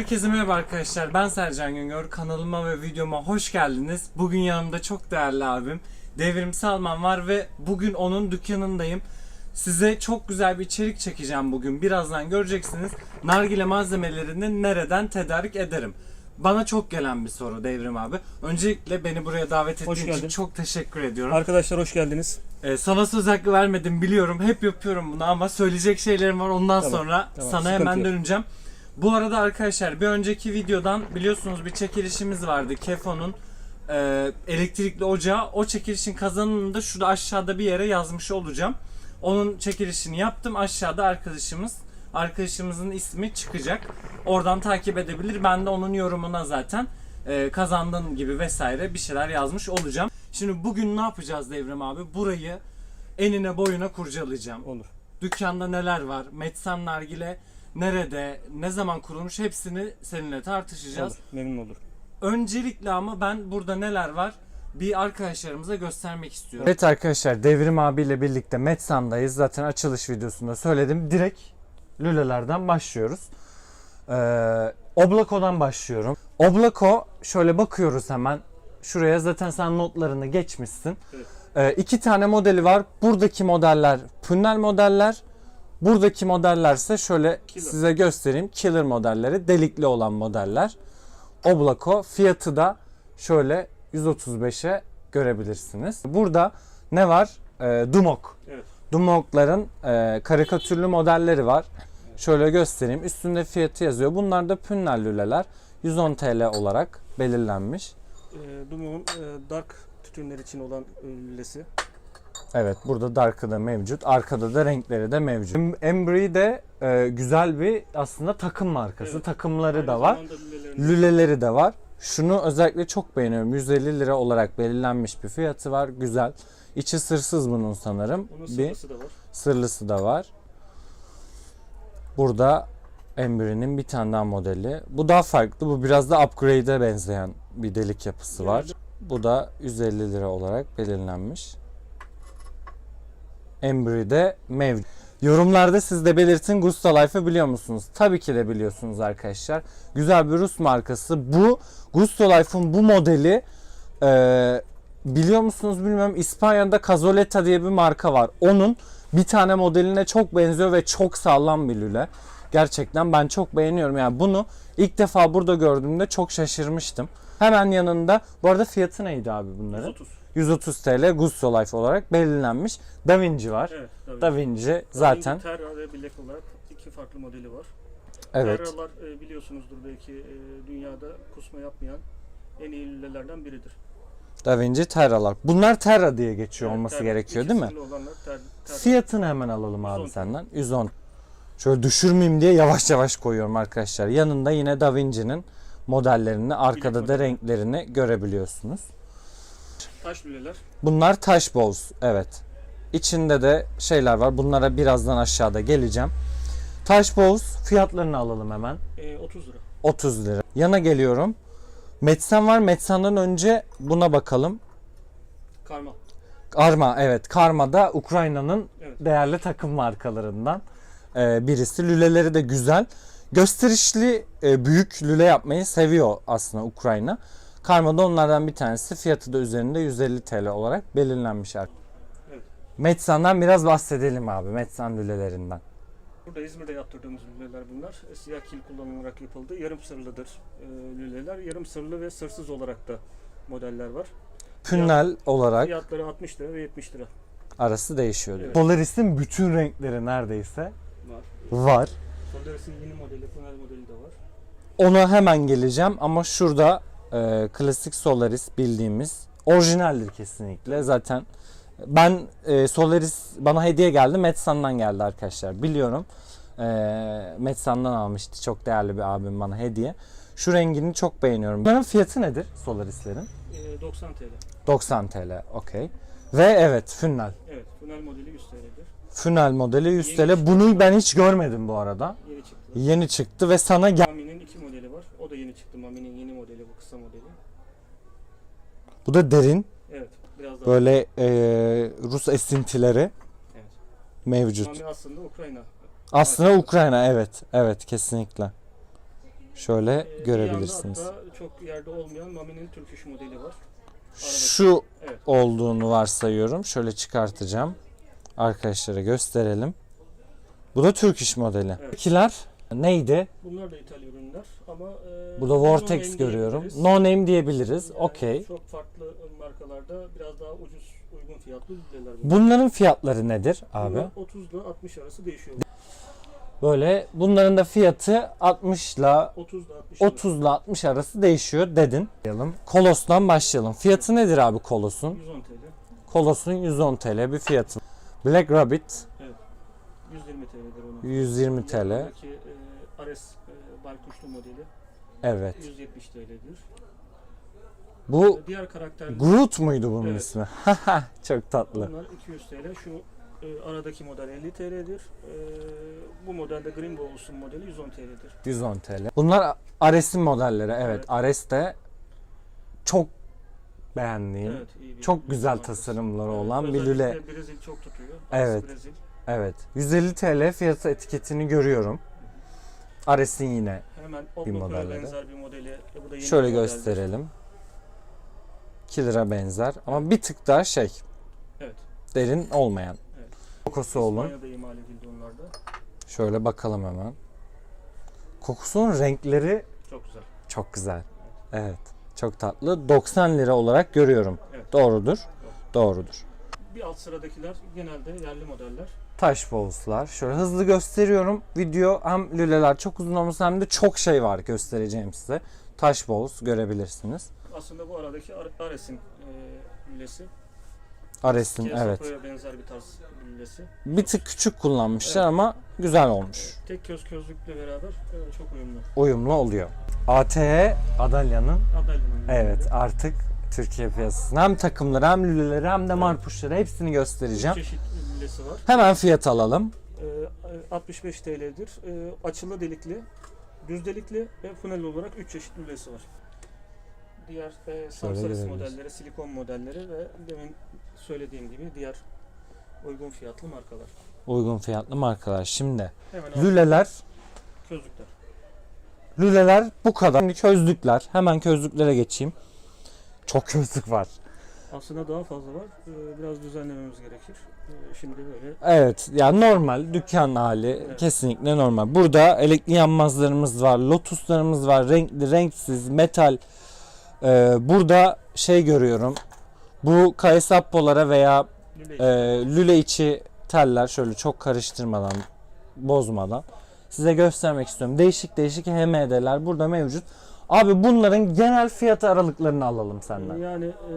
Herkese merhaba arkadaşlar. Ben Sercan Güngör. Kanalıma ve videoma hoş geldiniz. Bugün yanımda çok değerli abim Devrim Salman var ve bugün onun dükkanındayım. Size çok güzel bir içerik çekeceğim bugün. Birazdan göreceksiniz. Nargile malzemelerini nereden tedarik ederim? Bana çok gelen bir soru Devrim abi. Öncelikle beni buraya davet ettiğin Hoş için geldin. çok teşekkür ediyorum. Arkadaşlar hoş geldiniz. Ee, sana söz hakkı vermedim biliyorum. Hep yapıyorum bunu ama söyleyecek şeylerim var. Ondan Tamam, sonra tamam, sana sıkıntı hemen yok. döneceğim. Bu arada arkadaşlar bir önceki videodan biliyorsunuz bir çekilişimiz vardı. Kefo'nun e, elektrikli ocağı. O çekilişin kazananını da şurada aşağıda bir yere yazmış olacağım. Onun çekilişini yaptım. Aşağıda arkadaşımız arkadaşımızın ismi çıkacak. Oradan takip edebilir. Ben de onun yorumuna zaten e, kazandığın gibi vesaire bir şeyler yazmış olacağım. Şimdi bugün ne yapacağız Devrim abi? Burayı enine boyuna kurcalayacağım. Olur. Dükkanda neler var? Metsan Nargile nerede? Ne zaman kurulmuş? Hepsini seninle tartışacağız. Olur. Memnun olur. Öncelikle ama ben burada neler var? Bir arkadaşlarımıza göstermek istiyorum. Evet arkadaşlar Devrim abiyle birlikte Metsan'dayız. Zaten açılış videosunda söyledim. Direkt lülelerden başlıyoruz. Ee, Oblaco'dan başlıyorum. Oblaco şöyle bakıyoruz hemen. Şuraya zaten sen notlarını geçmişsin. Evet. Ee, iki tane modeli var. Buradaki modeller Pünnel modeller. Buradaki modellerse şöyle Killer. size göstereyim. Killer modelleri. Delikli olan modeller. Oblaco fiyatı da şöyle 135'e görebilirsiniz. Burada ne var? Ee, Dumok. Evet. Dumok'ların e, karikatürlü modelleri var. Şöyle göstereyim. Üstünde fiyatı yazıyor. Bunlar da Pünnel lüleler. 110 TL olarak belirlenmiş. E, Dumont e, Dark tütünler için olan lülesi. Evet burada Dark'ı da mevcut. Arkada da renkleri de mevcut. Em- Embry de e, güzel bir aslında takım markası. Evet. Takımları da Aynı var. zamanda lülelerin- Lüleleri de var. Şunu özellikle çok beğeniyorum. 150 lira olarak belirlenmiş bir fiyatı var. Güzel. İçi sırsız bunun sanırım. Onun bir sırası da var. sırlısı da var. Burada Embry'nin bir tane daha modeli. Bu daha farklı. Bu biraz da upgrade'e benzeyen bir delik yapısı var. Bu da 150 lira olarak belirlenmiş. Embry'de mevcut. Yorumlarda siz de belirtin Gusta Life'ı biliyor musunuz? Tabii ki de biliyorsunuz arkadaşlar. Güzel bir Rus markası. Bu Gusto Life'ın bu modeli e, biliyor musunuz bilmiyorum. İspanya'da Cazoleta diye bir marka var. Onun bir tane modeline çok benziyor ve çok sağlam bir lüle. Gerçekten ben çok beğeniyorum. Yani bunu ilk defa burada gördüğümde çok şaşırmıştım. Hemen yanında bu arada fiyatı neydi abi bunların? 130. 130 TL Gusto Life olarak belirlenmiş. Da Vinci var. Evet. tabii. Da Vinci zaten. Terra ve Black olarak iki farklı modeli var. Evet. Terra'lar e, biliyorsunuzdur belki e, dünyada kusma yapmayan en iyi lülelerden biridir. Da Vinci Terra'lar. Bunlar Terra diye geçiyor Evet, olması Terra. gerekiyor değil mi? ter, Terra. Fiyatını hemen alalım abi 110. senden. 110. Şöyle düşürmeyeyim diye yavaş yavaş koyuyorum arkadaşlar. Yanında yine Da Vinci'nin modellerini, arkada da modeli. renklerini görebiliyorsunuz. Taş lüleler. Bunlar taş balls. Evet. İçinde de şeyler var. Bunlara birazdan aşağıda geleceğim. Taş balls fiyatlarını alalım hemen. E, 30 lira. 30 lira. Yana geliyorum. Metsen var. Metsen'den önce buna bakalım. Karma. Karma evet. Karma da Ukrayna'nın Evet. değerli takım markalarından e, birisi. Lüleleri de güzel. Gösterişli e, büyük lüle yapmayı seviyor aslında Ukrayna. Karma da onlardan bir tanesi. Fiyatı da üzerinde 150 TL olarak belirlenmiş. artık. Evet. Metsan'dan biraz bahsedelim abi. Metsan lülelerinden. Burada İzmir'de yaptırdığımız lüleler bunlar. E, Siyah kil kullanılarak yapıldı. Yarım sırlıdır e, lüleler. Yarım sırlı ve sırsız olarak da modeller var. Pünnel olarak Fiyatları 60 lira ve 70 lira arası değişiyor. Evet. Polaris'in bütün renkleri neredeyse var. var. Solaris'in yeni modeli, panel modeli de var. Ona hemen geleceğim ama şurada e, klasik Solaris bildiğimiz orijinaldir kesinlikle. Zaten ben e, Solaris bana hediye geldi. Metsan'dan geldi arkadaşlar. Biliyorum. E, Metsan'dan almıştı. Çok değerli bir abim bana hediye. Şu rengini çok beğeniyorum. Bunların fiyatı nedir Solaris'lerin? E, 90 TL. 90 TL. Okey. Ve evet Funnel. Evet, panel modeli 100 TL'dir. Funnel modeli 100 Yeni TL. çıktı. Bunu ben hiç görmedim bu arada. Yeni çıktı. Yeni çıktı ve sana gel Mami'nin iki modeli var. O da yeni çıktı. Mami'nin yeni modeli, bu kısa modeli. Bu da derin. Evet, biraz daha. Böyle e, Rus esintileri Evet. mevcut. Mami aslında Ukrayna. Aslında Ukrayna evet. Evet kesinlikle. Şöyle Ee, bir görebilirsiniz. yanda hatta çok yerde olmayan Mami'nin Türk iş modeli var. Şu Evet. olduğunu varsayıyorum. Şöyle çıkartacağım. Arkadaşlara gösterelim. Bu da Türk iş modeli. Evet. İkiler neydi? Bunlar da ithal ürünler ama e, Burada no Vortex görüyorum. diyebiliriz. No name diyebiliriz. Yani Okey. Çok farklı markalarda biraz daha ucuz uygun fiyatlı ürünler var. Bunların fiyatları nedir abi? Bunlar 30 ile 60 arası değişiyor. Böyle bunların da fiyatı 60 ile 30 ile 60 arası. 30 ile 60 arası değişiyor dedin. Kolos'tan başlayalım. Fiyatı nedir abi Kolos'un? 110 TL, Kolos'un 110 TL bir fiyatı. Black Rabbit 120 TL'dir onun. 120 TL. Yanındaki e, Ares e, Baykuşlu modeli Evet. 170 TL'dir. Bu Diğer karakterler Groot muydu bunun Evet. ismi? Çok tatlı. bunlar 200 TL. Şu e, aradaki model 50 TL'dir. E, bu modelde Green Bowls'un modeli 110 TL'dir. 110 TL. Bunlar Ares'in modelleri. Evet. Evet. Ares de çok beğendiğim, Evet, bir çok güzel markası. tasarımları Evet, olan bir lüle. Brezil çok tutuyor. Evet. Brezil. Evet. 150 TL fiyatı etiketini görüyorum. Ares'in yine. Hemen Bir modelleri. benzer bir modeli. Bu da yeni Şöyle bir gösterelim. 2 lira benzer ama bir tık daha şey Evet. derin olmayan. Evet. Kokusu olun. İspanya'da imal edildi onlar da. Şöyle bakalım hemen. Kokusunun renkleri Çok güzel. çok güzel. Evet. Çok tatlı. 90 lira olarak görüyorum. Evet. Doğrudur. Doğrudur. Bir alt sıradakiler genelde yerli modeller. Taş bowls'lar. Şöyle hızlı gösteriyorum. Video hem lüleler çok uzun olması hem de çok şey var göstereceğim size. Taş bowls görebilirsiniz. Aslında bu aradaki Ar- Ares'in e, lülesi. Ares'in evet. Benzer bir tarz lülesi. Bir tık küçük kullanmışlar Evet. ama güzel olmuş. Tek köz közlükle beraber e, çok uyumlu. Uyumlu oluyor. ATE Adalya'nın Adalya'nın evet artık Türkiye piyasasında hem takımları hem lüleleri hem de marpuşları hepsini göstereceğim. çeşit lülesi var. Hemen fiyat alalım. E, 65 TL'dir. E, açılı delikli, düz delikli ve funnel olarak 3 çeşit lülesi var. Diğer e, Samsaris modelleri, silikon modelleri ve demin söylediğim gibi diğer uygun fiyatlı markalar. Uygun fiyatlı markalar. Şimdi Hemen lüleler közlükler. Lüleler bu kadar. Şimdi közlükler. Hemen közlüklere geçeyim. Çok közlük var. Aslında daha fazla var. Ee, Biraz düzenlememiz gerekir. Ee, Şimdi böyle Evet yani normal dükkan hali kesinlikle normal. Burada elektrikli yanmazlarımız var, lotuslarımız var, renkli, renksiz, metal. Ee, burada şey görüyorum. Bu kayısappolara veya e, lüle içi teller şöyle çok karıştırmadan, bozmadan size göstermek istiyorum. Değişik değişik HMD'ler burada mevcut. Abi bunların genel fiyat aralıklarını alalım senden. Yani e,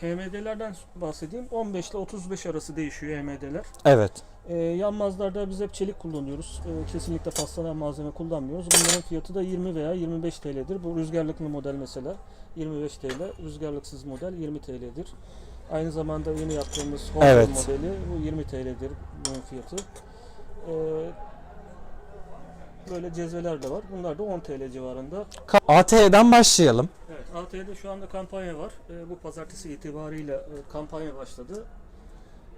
HMD'lerden bahsedeyim. 15 ile 35 arası değişiyor HMD'ler. Evet. E, yanmazlarda biz hep çelik kullanıyoruz. E, kesinlikle paslanan malzeme kullanmıyoruz. Bunların fiyatı da 20 veya 25 TL'dir. Bu rüzgarlıklı model mesela 25 TL. Rüzgarlıksız model 20 TL'dir. Aynı zamanda yeni yaptığımız Honda Evet. modeli bu 20 TL'dir bunun fiyatı. E, böyle cezveler de var. Bunlar da 10 TL civarında. AT'den başlayalım. Evet, AT'de şu anda kampanya var. Ee, bu pazartesi itibariyle e, kampanya başladı.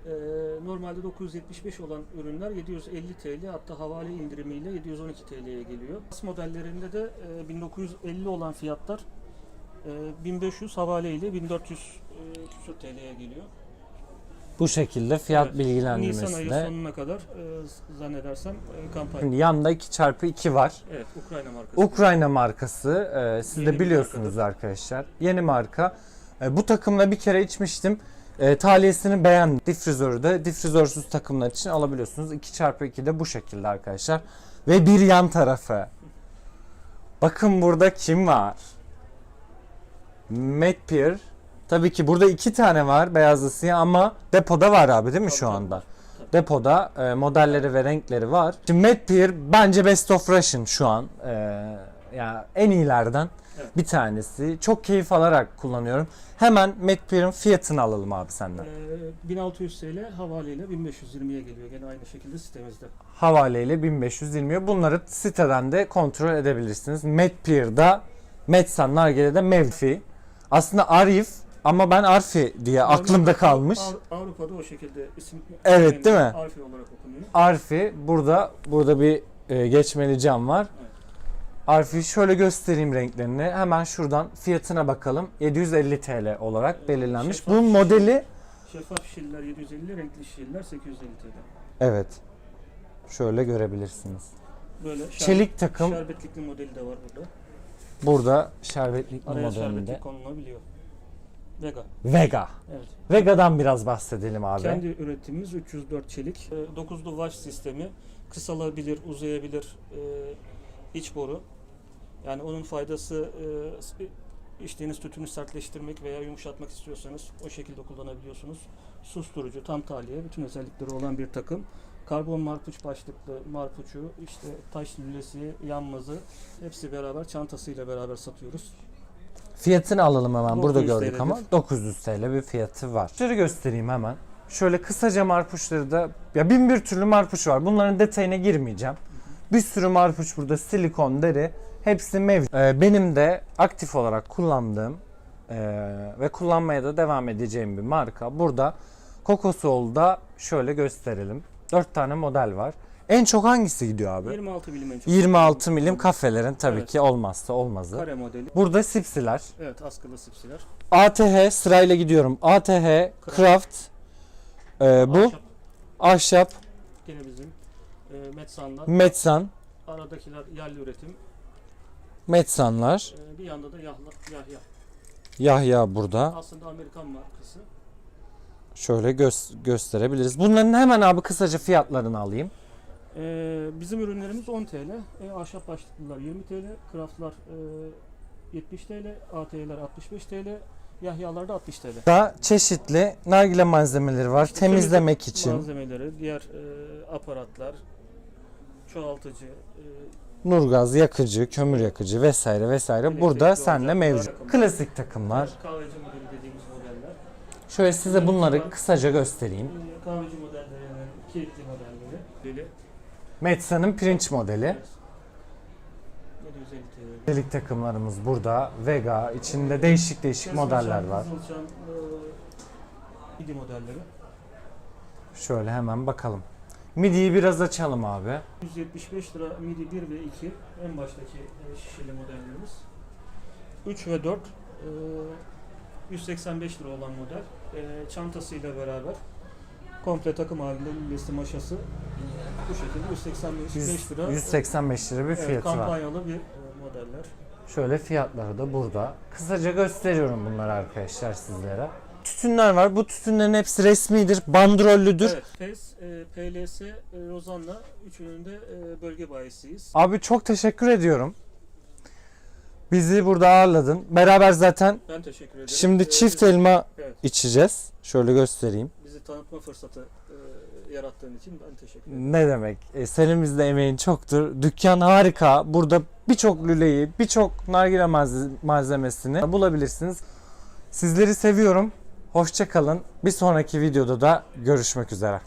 Ee, normalde 975 olan ürünler 750 TL hatta havale indirimiyle 712 TL'ye geliyor. Bas modellerinde de e, 1950 olan fiyatlar e, 1500 havale ile 1400 e, küsur TL'ye geliyor. Bu şekilde fiyat Evet, bilgilendirmesi Nisan ayı de. sonuna kadar e, zannedersem e, kampanya. Şimdi yanda 2x2 var. Evet, Ukrayna markası. Ukrayna markası. e, siz Yeni de biliyorsunuz arkadaşlar. Yeni marka. E, bu takımla bir kere içmiştim. E, taliyesini beğendim. Difrizörü de difrizörsüz takımlar için alabiliyorsunuz. 2x2 de bu şekilde arkadaşlar. Ve bir yan tarafı. Bakın burada kim var? Medpeer. Tabii ki burada iki tane var beyazlı siyah ama depoda var abi değil mi şu anda? Depoda e, modelleri ve renkleri var. Şimdi Medpeer bence best of Russian şu an. E, ya en iyilerden Evet. bir tanesi. Çok keyif alarak kullanıyorum. Hemen Medpeer'in fiyatını alalım abi senden. Ee, 1600 TL havaleyle 1520'ye geliyor. Gene aynı şekilde sitemizde. Havaleyle 1520. Bunları siteden de kontrol edebilirsiniz. Medpeer'da Medsan Nargile'de Mevfi. Aslında Arif ama ben Arfi diye aklımda Normalde kalmış. Av- Avrupa'da o şekilde isim Evet, değil mi? Arfi olarak okunuyor. Arfi burada burada bir e, geçmeli cam var. Evet. Arfi şöyle göstereyim renklerini. Hemen şuradan fiyatına bakalım. 750 TL olarak Evet, belirlenmiş. şeffaf Bunun modeli Şeffaf şişeler 750, renkli şişeler 850 TL. evet. Şöyle görebilirsiniz. Böyle şer- Çelik takım şerbetlikli modeli de var burada. burada şerbetlik Araya modelinde. şerbetlik konulabiliyor. Vega. Vega. Evet. Vega'dan biraz bahsedelim abi. Kendi üretimimiz 304 çelik. 9'lu wash sistemi. Kısalabilir, uzayabilir e, iç boru. Yani onun faydası e, içtiğiniz tütünü sertleştirmek veya yumuşatmak istiyorsanız o şekilde kullanabiliyorsunuz. Susturucu, tam tahliye, bütün özellikleri olan bir takım. Karbon marpuç başlıklı marpuçu, işte taş lülesi, yanmazı hepsi beraber çantasıyla beraber satıyoruz. Fiyatını alalım hemen. Burada 900 gördük TL'dir. ama 900 TL bir fiyatı var. Şöyle göstereyim hemen. Şöyle kısaca marpuçları da ya bin bir türlü marpuç var. Bunların detayına girmeyeceğim. Bir sürü marpuç burada silikon, deri hepsi mevcut. Ee, benim de aktif olarak kullandığım ee, ve kullanmaya da devam edeceğim bir marka. Burada Kokosol'da şöyle gösterelim. 4 tane model var. En çok hangisi gidiyor abi? 26 milim en çok. 26 milim kafelerin tabii Evet. ki olmazsa olmazı. Kare modeli. Burada sipsiler. Evet askılı sipsiler. ATH sırayla gidiyorum. ATH, Craft, e, bu Ahşap ahşap, gene bizim e, Metsan'dan. Metsan, Aradakiler yerli üretim. Metsanlar, E, bir yanda da Yahla, Yahya. Yahya burada. Aslında Amerikan markası. Şöyle göz- gösterebiliriz. Bunların hemen abi kısaca fiyatlarını alayım. E, bizim ürünlerimiz 10 TL. E, ahşap başlıklılar 20 TL. Craftlar e, 70 TL. AT'ler 65 TL. Yahyalar da 60 TL. Daha çeşitli nargile malzemeleri var İşte temizlemek temizlik için. Malzemeleri, diğer e, aparatlar, çoğaltıcı, e, Nurgaz, yakıcı, kömür yakıcı vesaire vesaire burada olacak mevcut. takımlar. Klasik takımlar. kahveci modeli dediğimiz modeller. Şöyle size bunları kısaca göstereyim. Kahveci modellerinin kilitli modelleri. Metsan'ın pirinç modeli. 750 TL. Delik takımlarımız burada. Vega içinde değişik değişik modeller var. E, midi modelleri. Şöyle hemen bakalım. Midi'yi biraz açalım abi. 175 lira midi 1 ve 2 en baştaki e, şişeli modellerimiz. 3 ve 4 e, 185 lira olan model. E, çantasıyla beraber komple takım halinde lillesi maşası bu şekilde 185 100 lira. 185 lira bir Evet, fiyatı var. kampanyalı bir e, modeller. Şöyle fiyatları da burada. Kısaca gösteriyorum bunları arkadaşlar sizlere. Tütünler var. Bu tütünlerin hepsi resmidir, bandrollüdür. Evet, PES, e, PLS, e, Rozan'la üçünün de e, bölge bayisiyiz. Abi çok teşekkür ediyorum. Bizi burada ağırladın. Beraber zaten Ben teşekkür ederim. şimdi E, çift elma Evet, içeceğiz. Şöyle göstereyim. bizi tanıtma fırsatı e, yarattığın için ben teşekkür ederim. Ne demek? E, senin bizde emeğin çoktur. Dükkan harika. Burada birçok lüleyi, birçok nargile malze- malzemesini bulabilirsiniz. Sizleri seviyorum. Hoşça kalın. Bir sonraki videoda da görüşmek üzere.